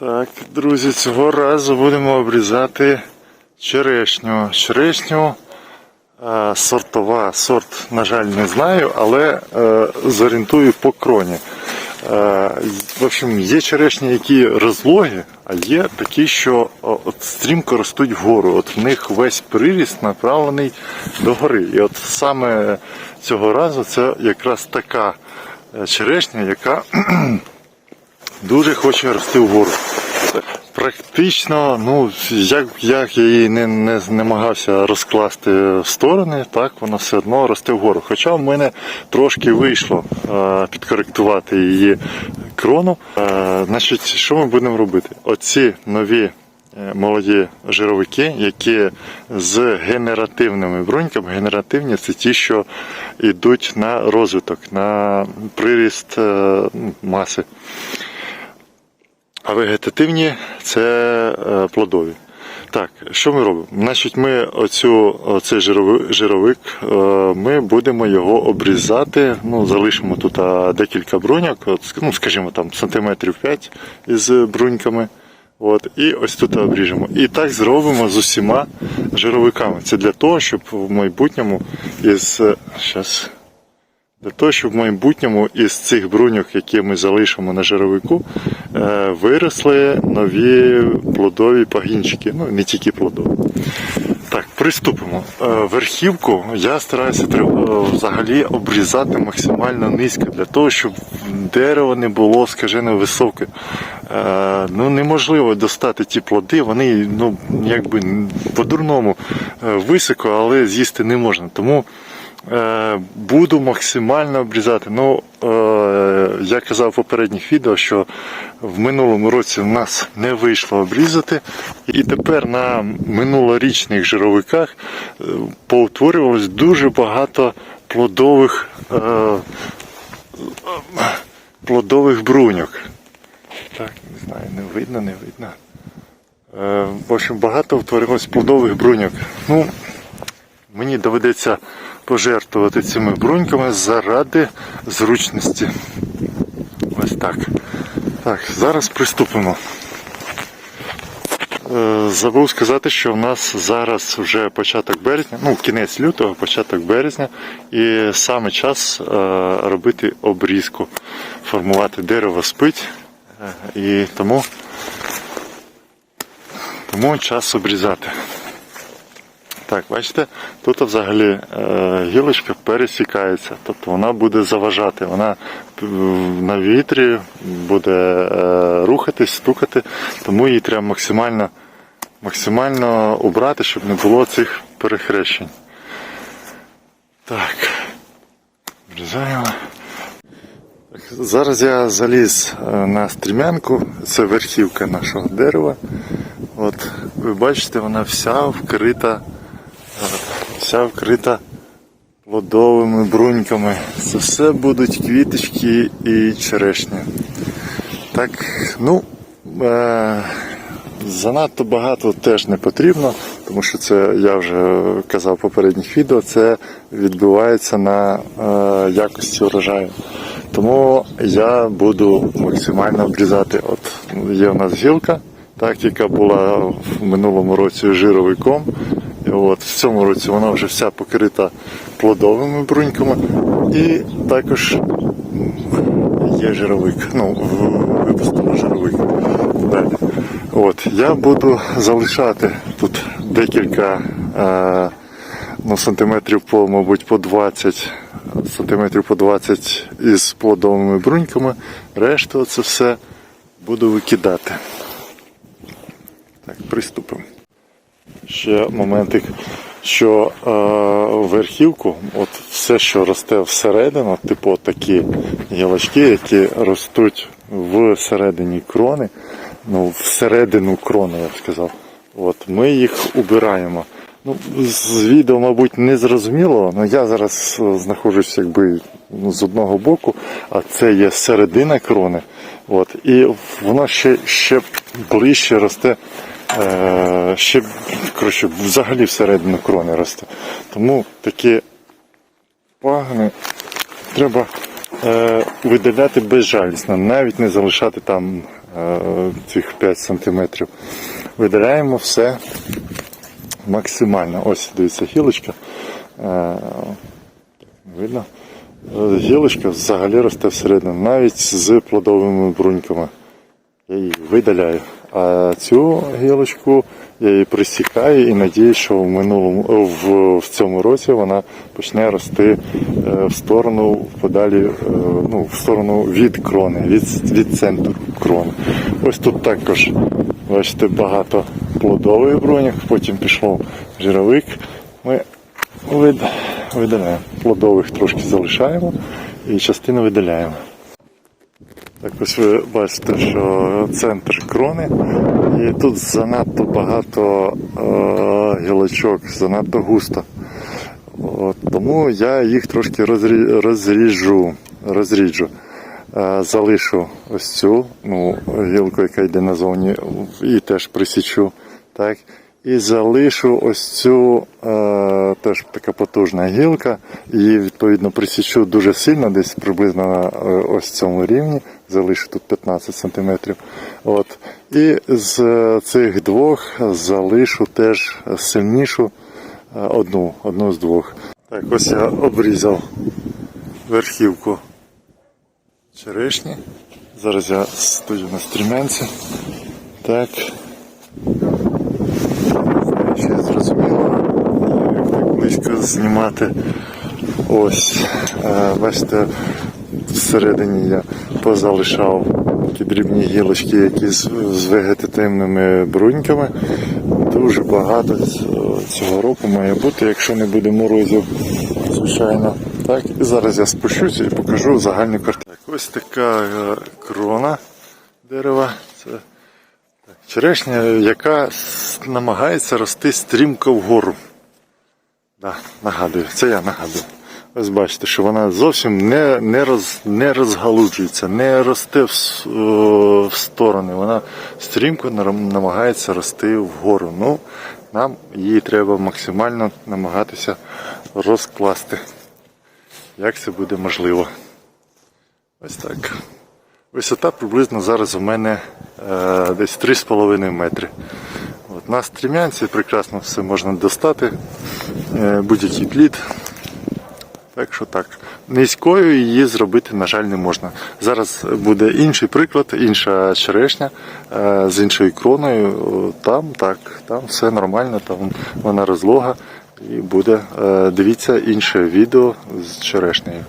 Так, друзі, цього разу будемо обрізати черешню. Черешню е, сортова. Сорт, на жаль, не знаю, але е, зорієнтую по кроні. Е, в общем, є черешні, які розлогі, а є такі, що от, стрімко ростуть вгору. От в них весь приріст направлений догори. І от саме цього разу це якраз така е, черешня, яка дуже хоче рости вгору. Практично, ну як, як я її не, не намагався розкласти в сторони, так воно все одно росте вгору. Хоча в мене трошки вийшло е, підкоректувати її крону. Е, значить, що ми будемо робити? Оці нові е, молоді жировики, які з генеративними бруньками, генеративні це ті, що йдуть на розвиток, на приріст е, маси. А вегетативні це е, плодові. Так, що ми робимо? Значить, ми оцю, оцей жировик, е, ми будемо його обрізати. Ну, залишимо тут декілька бруньок, ну, скажімо, там сантиметрів 5 із бруньками. От, і ось тут обріжемо. І так зробимо з усіма жировиками. Це для того, щоб в майбутньому із. Щас. Для того, щоб в майбутньому із цих бруньок, які ми залишимо на жировику, е, виросли нові плодові пагінчики. Ну, не тільки плодові. Так, приступимо. Е, Верхівку я стараюся е, взагалі обрізати максимально низько, для того, щоб дерево не було, скажімо, високе. Ну, неможливо достати ті плоди, вони ну, якби по-дурному високо, але з'їсти не можна. Тому Буду максимально обрізати. Ну, е, я казав в попередніх відео, що в минулому році в нас не вийшло обрізати, і тепер на минулорічних жировиках е, поутворювалось дуже багато плодових, е, плодових бруньок. Так, не знаю, не видно, не видно. Е, В общем, багато утворилось плодових бруньок. Ну, мені доведеться пожертвувати цими бруньками заради зручності. Ось так. Так, зараз приступимо. Е, Забув сказати, що в нас зараз вже початок березня, ну кінець лютого, початок березня, і саме час е, робити обрізку, формувати дерево спить. Е, І тому, тому час обрізати. Так, бачите, тут взагалі е, гілочка пересікається, тобто вона буде заважати, вона на вітрі буде е, рухатись, стукати, тому її треба максимально, максимально убрати, щоб не було цих перехрещень. Так, врізаємо. Так, Зараз я заліз е, на стрімянку, це верхівка нашого дерева. От, ви бачите, вона вся вкрита вся вкрита плодовими бруньками. Це все будуть квіточки і черешні. Так, ну, е- занадто багато теж не потрібно, тому що це я вже казав в попередніх відео, це відбувається на е- якості урожаю. Тому я буду максимально обрізати. От є у нас гілка, так, яка була в минулому році жировиком. І От, в цьому році вона вже вся покрита плодовими бруньками. І також є жировик. Ну, в- випустимо жировик. Далі. От, я буду залишати тут декілька е, ну, сантиметрів по, мабуть, по 20 сантиметрів по 20 із плодовими бруньками. Решту це все буду викидати. Так, приступимо ще моментик, що е, верхівку, от все, що росте всередину, типу такі гілочки, які ростуть всередині крони, ну, всередину крони, я б сказав. От, ми їх убираємо. Ну, з відео, мабуть, не зрозуміло, але я зараз е, знаходжусь якби ну, з одного боку, а це є середина крони. От, і воно ще, ще ближче росте ще коротше, взагалі всередину крони росте. Тому такі пагани треба е, видаляти безжалісно, навіть не залишати там е, цих 5 см. Видаляємо все максимально. Ось дивіться гілочка. Е, Видно? Е, Гілочка взагалі росте всередину, навіть з плодовими бруньками. Я її видаляю. А цю гілочку я її присікаю і надіюсь, що в минулому в, в цьому році вона почне рости е, в сторону подалі, е, ну, в сторону від крони, від, від центру крони. Ось тут також, бачите, багато плодових бруньок, потім пішов жировик. Ми вид, видаляємо. Плодових трошки залишаємо і частину видаляємо. Ось ви бачите, що центр крони, і тут занадто багато е, гілочок, занадто густо. От, тому я їх трошки розрі, розріжу, розріджу. Е, залишу ось цю ну, гілку, яка йде назовні, і теж присічу. Так? І залишу ось цю е, теж така потужна гілка. Її відповідно присічу дуже сильно, десь приблизно на е, ось цьому рівні. Залишу тут 15 см. От. І з е, цих двох залишу теж сильнішу е, одну, одну з двох. Так, ось я обрізав верхівку черешні. Зараз я стою на стрімянці. Так. Ще зрозуміло, як близько знімати. Ось, е, бачите, всередині я позалишав такі дрібні гілочки, які з, вегетативними бруньками. Дуже багато цього року має бути, якщо не буде морозів, звичайно. Так, і зараз я спущуся і покажу загальну картину. Ось така е, крона дерева. Це черешня, яка намагається рости стрімко вгору. Да, нагадую, це я нагадую. Ось бачите, що вона зовсім не, не, роз, не розгалуджується, не росте в, в сторони. Вона стрімко намагається рости вгору. Ну, нам її треба максимально намагатися розкласти. Як це буде можливо? Ось так. Висота приблизно зараз у мене е, десь 3,5 метри. От, на стрімянці прекрасно все можна достати, е, будь-який плід. Так що так. Низькою її зробити, на жаль, не можна. Зараз буде інший приклад, інша черешня е, з іншою кроною. Там так, там все нормально, там вона розлога і буде. Дивіться інше відео з черешнею.